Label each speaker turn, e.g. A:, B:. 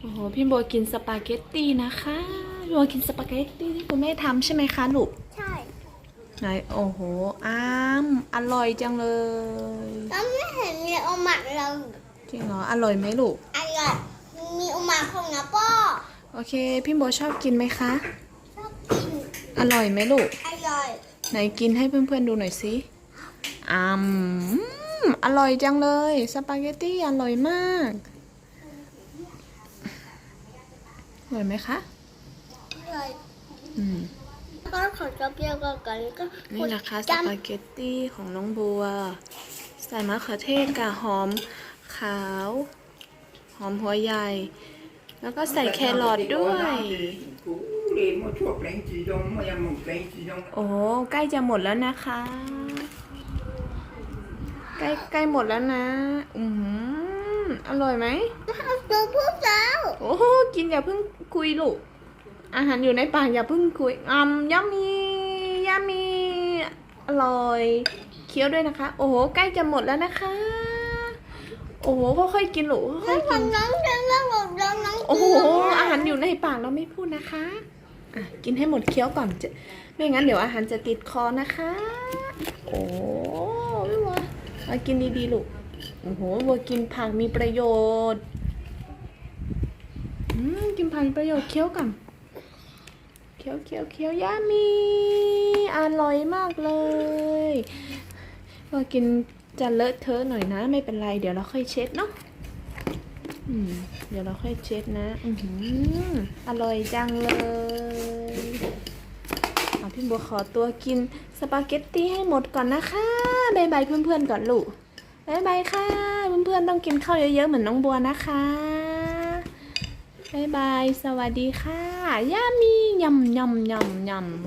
A: โอ้โห พี่โบกินสปาเกตตี้นะคะพี่โบกินสปาเกตตี้ที่คุณแม่ทำใช่ไหมคะลูก
B: ใช่
A: ไหนโอ้โห อ้าม อร่อยจังเลย
B: แล้วไม่เห็นมีโอมาเรา
A: จริงเหรอ อร่อยไหมลูก
B: อร่อย มีโอมาของนะป้อ
A: โอเค พี่โบชอบกินไหมคะ
B: ชอบกิน
A: อร่อยไหมลูก
B: อร่อย
A: ไหนกินให้เพื่อนๆดูหน่อยสิอืมอร่อยจังเลย สปาเกตตี้อร่อยมาก อร่อยไหมคะ
B: อร่อย
A: อืม
B: ก็ขอจะเปรี้ยวกันกันก็
A: นี่นะคะส
B: จำ
A: ปาเกตตี้ของน้องบัว ใส่มะเขือเทศกับหอมขาว หอมหัวใหญ่ แล้วก็ใส่แครอทด้วยโอ้โหใกล้จะหมดแล้วนะคะ ใกล้ใกล้หมดแล้วนะ อือหื ออร่อยไหม
B: ตัวพูดแล้ว
A: โอ้โหกินอย่าเพิ่งคุยลูก อาหารอยู่ในปากอย่าเพิ่งคุยอืมยัมมี่ยัมมี่อร่อย เคี้ยวด้วยนะคะ โอ้โหใกล้จะหมดแล้วนะคะ โอ้โหค่อยๆกินลูกค่อยๆกิน
B: น้องเดินมาบอกน้องน้อง
A: โอ้โหอาหารอยู่ในปากเราไม่พูดนะคะอะกินให้หมดเคี้ยวก่อนจะไม่งั้นเดี๋ยวอาหารจะติดคอนะคะ โอ้พี่บัวมากินดีๆลูก โอ้โหบัวกินผักมีประโยชน์อืมกินผักมีประโยชน์เคี้ยวก่อนเคี้ยวเคี้ยวเคี้ยวยามีอร่อยมากเลยบัวกินจะเลอะเทอะหน่อยนะ ไม่เป็นไร เดี๋ยวเราค่อยเช็ดเนาะอืมเดี๋ยวเราค่อยเช็ดนะอือหืออร่อยจังเลยเอาพี่บัวขอตัวกินสปาเกตตี้ให้หมดก่อนนะคะบายบายเพื่อนๆก่อนลูก บายบายค่ะ เพื่อนๆต้องกินข้าวเยอะๆเหมือนน้องบัวนะคะบายบาย สวัสดีค่ะ ย่ามียำยำยำยำ